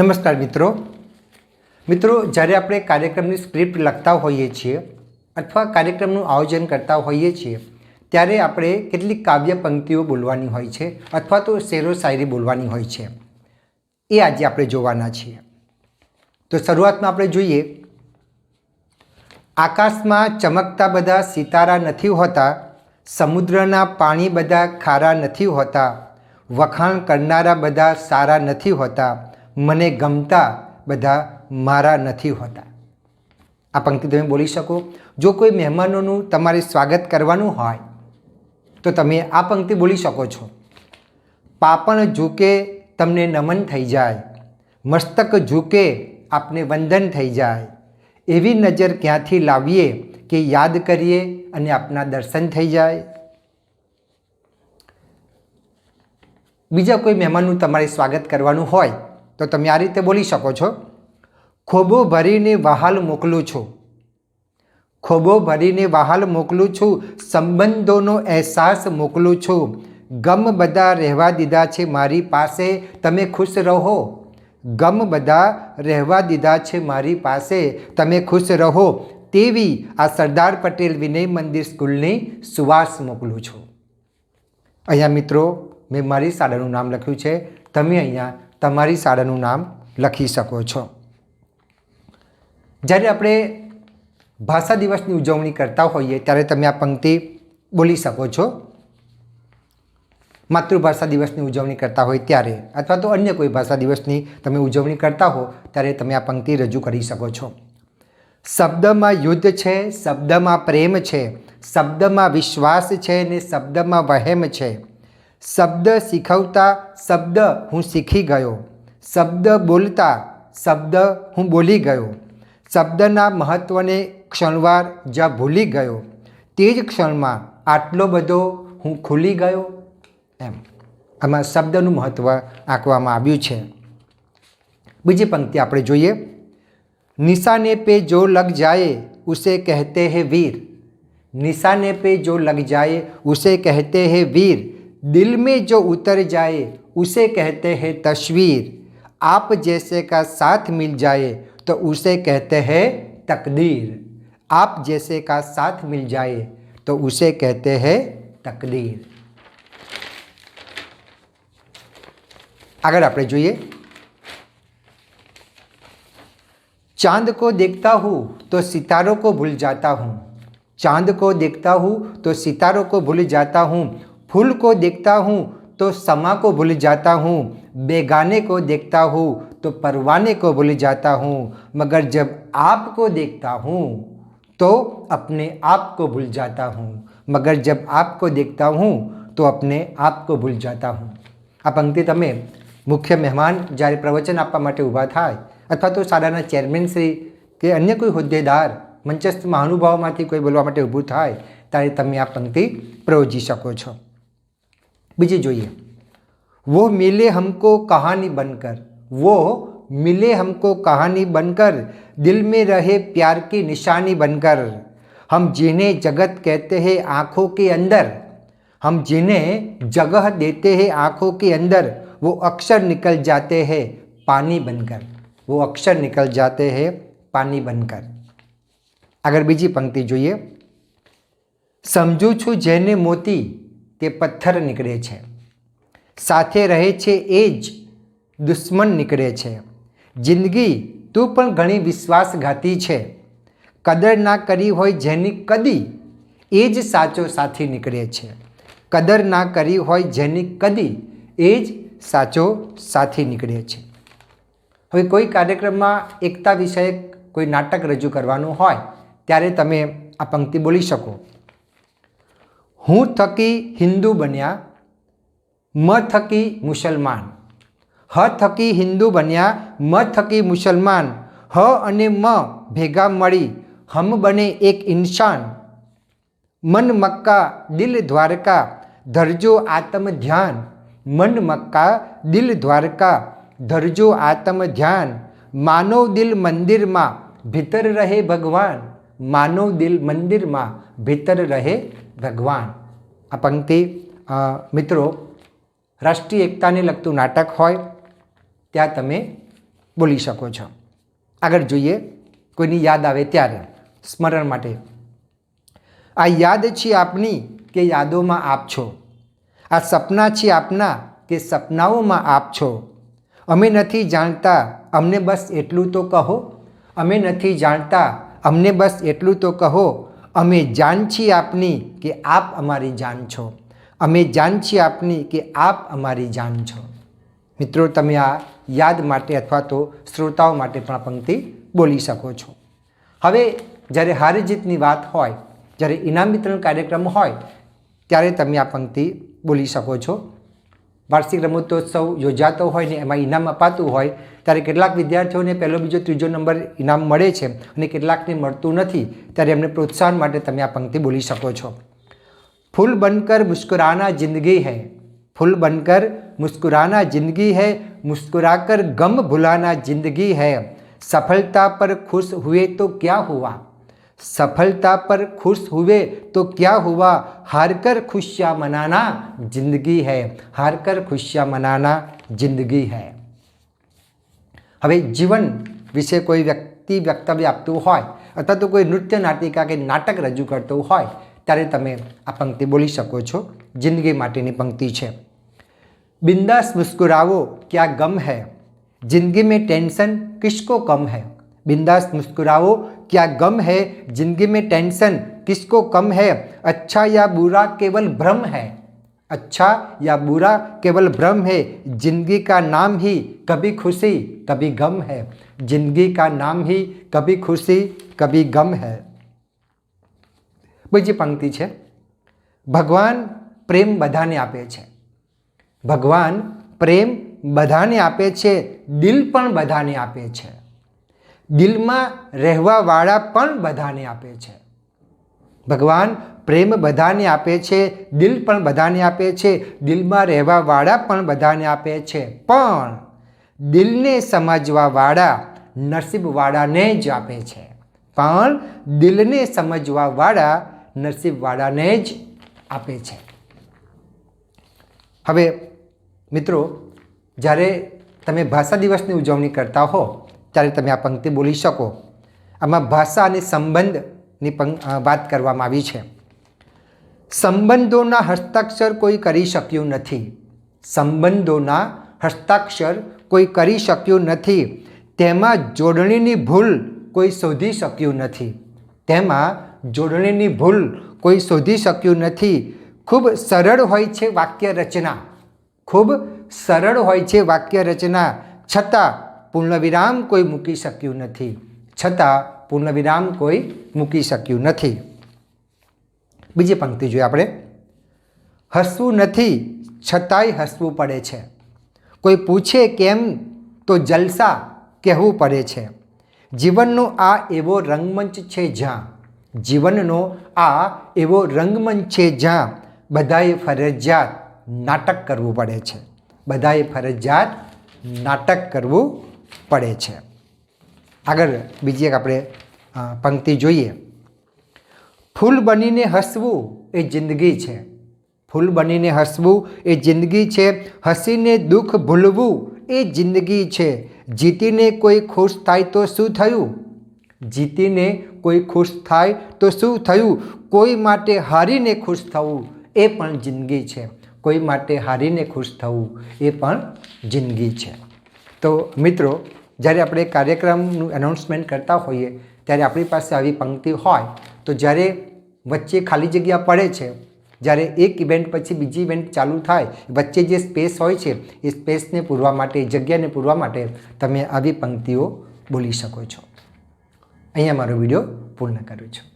નમસ્કાર મિત્રો. મિત્રો, જ્યારે આપણે કાર્યક્રમની સ્ક્રિપ્ટ લખતા હોઈએ છીએ અથવા કાર્યક્રમનું આયોજન કરતા હોઈએ છીએ, ત્યારે આપણે કેટલીક કાવ્ય પંક્તિઓ બોલવાની હોય છે અથવા તો શેરો શાયરી બોલવાની હોય છે. એ આજે આપણે જોવાના છીએ. તો શરૂઆતમાં આપણે જોઈએ. આકાશમાં ચમકતા બધા સિતારા નથી હોતા, સમુદ્રના પાણી બધા ખારા નથી હોતા, વખાણ કરનારા બધા સારા નથી હોતા મને ગમતા બધા મારા નથી હોતા. આ પંક્તિ તમે બોલી શકો. જો કોઈ મહેમાનોનું તમારે સ્વાગત કરવાનું હોય, તો તમે આ પંક્તિ બોલી શકો છો. પાપણ ઝૂકે તમને નમન થઈ જાય. મસ્તક ઝૂકે આપને વંદન થઈ જાય. એવી નજર ક્યાંથી લાવીએ કે યાદ કરીએ અને આપના દર્શન થઈ જાય. બીજા કોઈ મહેમાનનું તમારે સ્વાગત કરવાનું હોય તો તમે આ રીતે બોલી શકો છો, ખોબો ભરીને વહાલ મોકલું છું. ખોબો ભરીને વહાલ મોકલું છું, સંબંધોનો અહેસાસ મોકલું છું. ગમ બધા રહેવા દીધા છે મારી પાસે, તમે ખુશ રહો. ગમ બધા રહેવા દીધા છે મારી પાસે, તમે ખુશ રહો. તેવી આ સરદાર પટેલ વિનય મંદિર સ્કૂલની સુવાસ મોકલું છું. અહીંયા મિત્રો, મેં મારી શાળાનું નામ લખ્યું છે. તમે અહીંયા તમારી શાળાનું નામ લખી શકો છો. જ્યારે આપણે ભાષા દિવસની ઉજવણી કરતા હોઈએ ત્યારે તમે આ પંક્તિ બોલી શકો છો. માતૃભાષા દિવસની ઉજવણી કરતા હોય ત્યારે અથવા તો અન્ય કોઈ ભાષા દિવસની તમે ઉજવણી કરતા હો ત્યારે તમે આ પંક્તિ રજૂ કરી શકો છો. શબ્દમાં યુદ્ધ છે, શબ્દમાં પ્રેમ છે, શબ્દમાં વિશ્વાસ છે ને શબ્દમાં વહેમ છે. શબ્દ શીખવતા શબ્દ હું શીખી ગયો. શબ્દ બોલતા શબ્દ હું બોલી ગયો. શબ્દના મહત્ત્વને ક્ષણવાર જ્યાં ભૂલી ગયો. તે જ ક્ષણમાં આટલો બધો હું ખુલી ગયો એમ. આમાં શબ્દનું મહત્ત્વ આંકવામાં આવ્યું છે. બીજી પંક્તિ આપણે જોઈએ. નિશાને પે જો લગ જાય, ઉસે કહેતે હે વીર. નિશાને પે જો લગ જાય, ઉસે કહેતે હે વીર. दिल में जो उतर जाए उसे कहते हैं तस्वीर आप जैसे का साथ मिल जाए तो उसे कहते हैं तकदीर आप जैसे का साथ मिल जाए तो उसे कहते हैं तकदीर આગળ આપણે જોઈએ चांद को देखता हूँ तो सितारों को भूल जाता हूँ चांद को देखता हूँ तो सितारों को भूल जाता हूँ फूल को देखता हूँ तो समा को भूल जाता हूँ बेगाने को देखता हूँ तो परवाने को भूल जाता हूँ मगर जब आपको देखता हूँ तो अपने आप को भूल जाता हूँ मगर जब आपको देखता हूँ तो अपने आप को ભૂલ જાતા હું આ પંક્તિ તમે મુખ્ય મહેમાન જ્યારે પ્રવચન આપવા માટે ઊભા થાય અથવા તો શાળાના ચેરમેન શ્રી કે અન્ય કોઈ હોદ્દેદાર મંચસ્થ મહાનુભાવોમાંથી કોઈ બોલવા માટે ઊભું થાય ત્યારે તમે આ પંક્તિ પ્રયોજી શકો છો બીજી જોઈએ वो मिले हमको कहानी बनकर वो मिले हमको कहानी बनकर दिल में रहे प्यार की निशानी बनकर हम जिन्हें जगत कहते हैं आँखों के अंदर हम जिन्हें जगह देते हैं आँखों के अंदर वो अक्षर निकल जाते हैं पानी बनकर वो अक्षर निकल जाते हैं पानी बनकर આગળ બીજી પંક્તિ જોઈએ સમજું છું જેને મોતી તે પથ્થર નીકળે છે. સાથે રહે છે એ જ દુશ્મન નીકળે છે. જિંદગી તું પણ ઘણી વિશ્વાસઘાતી છે. કદર ના કરી હોય જેની કદી એ જ સાચો સાથી નીકળે છે. કદર ના કરી હોય જેની કદી એ જ સાચો સાથી નીકળે છે. હવે કોઈ કાર્યક્રમમાં એકતા વિષયક કોઈ નાટક રજૂ કરવાનું હોય, ત્યારે તમે આ પંક્તિ બોલી શકો. હું થકી હિન્દુ બન્યા, મ થકી મુસલમાન. હ થકી હિન્દુ બન્યા, મ થકી મુસલમાન. હ અને મ ભેગા મળી, હમ બને એક ઇન્સાન. મન મક્કા, દિલ દ્વારકા, ધરજો આત્મ ધ્યાન. મન મક્કા, દિલ દ્વારકા, ધરજો આત્મ ધ્યાન. માનવ દિલ મંદિરમાં ભીતર રહે ભગવાન. માનવ દિલ મંદિરમાં ભીતર રહે ભગવાન. આ પંક્તિ મિત્રો, રાષ્ટ્રીય એકતાને લગતું નાટક હોય, ત્યાં તમે બોલી શકો છો. આગળ જોઈએ, કોઈની યાદ આવે ત્યારે, સ્મરણ માટે. આ યાદ છે આપની કે યાદોમાં આપ છો. આ સપના છે આપના કે સપનાઓમાં આપ છો. અમે નથી જાણતા, અમને બસ એટલું તો કહો. અમે નથી જાણતા અમને બસ એટલું તો કહો, અમે જાણ છીએ આપની કે આપ અમારી જાન છો. અમે જાણ છીએ આપની કે આપ અમારી જાન છો. મિત્રો, તમે આ યાદ માટે અથવા તો શ્રોતાઓ માટે પણ પંક્તિ બોલી શકો છો. હવે, જ્યારે હારજીતની વાત હોય, જ્યારે ઇનામ વિતરણ કાર્યક્રમ હોય, ત્યારે તમે આ પંક્તિ બોલી શકો છો. વાર્ષિક રમતોત્સવ યોજાતો હોય ને એમાં ઇનામ અપાતું હોય, ત્યારે કેટલાક વિદ્યાર્થીઓને પહેલો બીજો ત્રીજો નંબર ઇનામ મળે છે અને કેટલાકને મળતું નથી, ત્યારે એમને પ્રોત્સાહન માટે તમે આ પંક્તિ બોલી શકો છો. ફૂલ બનકર મુસ્કુરાના જિંદગી હૈ, ફૂલ બનકર મુસ્કુરાના જિંદગી હૈ, મુસ્કુરાકર ગમ ભુલાના જિંદગી હૈ. સફળતા પર ખુશ હુએ તો ક્યાં હુઆ? सफलता पर खुश हुए तो क्या हुआ? हार कर खुशियाँ मनाना ज़िंदगी है। हार कर खुशियाँ मनाना ज़िंदगी है। हमें जीवन विषय कोई व्यक्ति, वक्तव्य आप अथवा तो कोई नृत्य, नाटिका के नाटक रजू करत हो तेरे तब आ पंक्ति बोली सको ज़िंदगी माटेनी पंक्ति है बिंदास मुस्कुराव, क्या गम है? ज़िंदगी में टेंशन किसको कम है? बिंदास मुस्कुराव क्या गम है जिंदगी में टेंशन किसको कम है अच्छा या बुरा केवल भ्रम है अच्छा या बुरा केवल भ्रम है जिंदगी का नाम ही कभी खुशी कभी गम है जिंदगी का नाम ही कभी खुशी कभी गम है બીજી પંક્તિ છે ભગવાન પ્રેમ બધાને આપે છે ભગવાન પ્રેમ બધાને આપે છે દિલ પણ બધાને આપે છે દિલમાં રહેવાવાળા પણ બધાને આપે છે. ભગવાન પ્રેમ બધાને આપે છે, દિલ પણ બધાને આપે છે, દિલમાં રહેવાવાળા પણ બધાને આપે છે. પણ દિલને સમજવાવાળા નસીબવાળાને જ આપે છે. પણ દિલને સમજવાવાળા નસીબવાળાને જ આપે છે. હવે મિત્રો, જ્યારે તમે ભાષા દિવસની ઉજવણી કરતા હો ત્યારે તમે આ પંક્તિ બોલી શકો. આમાં ભાષા અને સંબંધની વાત કરવામાં આવી છે. સંબંધોના હસ્તાક્ષર કોઈ કરી શક્યું નથી. સંબંધોના હસ્તાક્ષર કોઈ કરી શક્યું નથી. તેમાં જોડણીની ભૂલ કોઈ શોધી શક્યું નથી. તેમાં જોડણીની ભૂલ કોઈ શોધી શક્યું નથી. ખૂબ સરળ હોય છે વાક્ય રચના ખૂબ સરળ હોય છે વાક્ય રચના છતાં પૂર્ણવિરામ કોઈ મૂકી શક્યું નથી. છતાં પૂર્ણવિરામ કોઈ મૂકી શક્યું નથી. બીજી પંક્તિ જોઈએ આપણે. હસવું નથી, છતાંય હસવું પડે છે. કોઈ પૂછે કેમ, તો જલસા કહેવું પડે છે. જીવનનો આ એવો રંગમંચ છે જ્યાં, જીવનનો આ એવો રંગમંચ છે જ્યાં બધાએ ફરજિયાત નાટક કરવું પડે છે. બધાએ ફરજિયાત નાટક કરવું પડે છે. આગળ બીજી એક આપણે પંક્તિ જોઈએ. ફૂલ બનીને હસવું એ જિંદગી છે. ફૂલ બનીને હસવું એ જિંદગી છે. હસીને દુઃખ ભૂલવું એ જિંદગી છે. જીતીને કોઈ ખુશ થાય તો શું થયું? જીતીને કોઈ ખુશ થાય તો શું થયું? કોઈ માટે હારીને ખુશ થવું એ પણ જિંદગી છે. કોઈ માટે હારીને ખુશ થવું એ પણ જિંદગી છે. તો મિત્રો, જ્યારે આપણે કાર્યક્રમનું એનાઉન્સમેન્ટ કરતા હોઈએ, ત્યારે આપણી પાસે આવી પંક્તિ હોય, તો જ્યારે વચ્ચે ખાલી જગ્યા પડે છે, જ્યારે એક ઇવેન્ટ પછી બીજી ઇવેન્ટ ચાલુ થાય, વચ્ચે જે સ્પેસ હોય છે, એ સ્પેસને પૂરવા માટે જગ્યાને પૂરવા માટે તમે આવી પંક્તિઓ બોલી શકો છો. અહીંયા મારો વીડિયો પૂર્ણ કરું છું.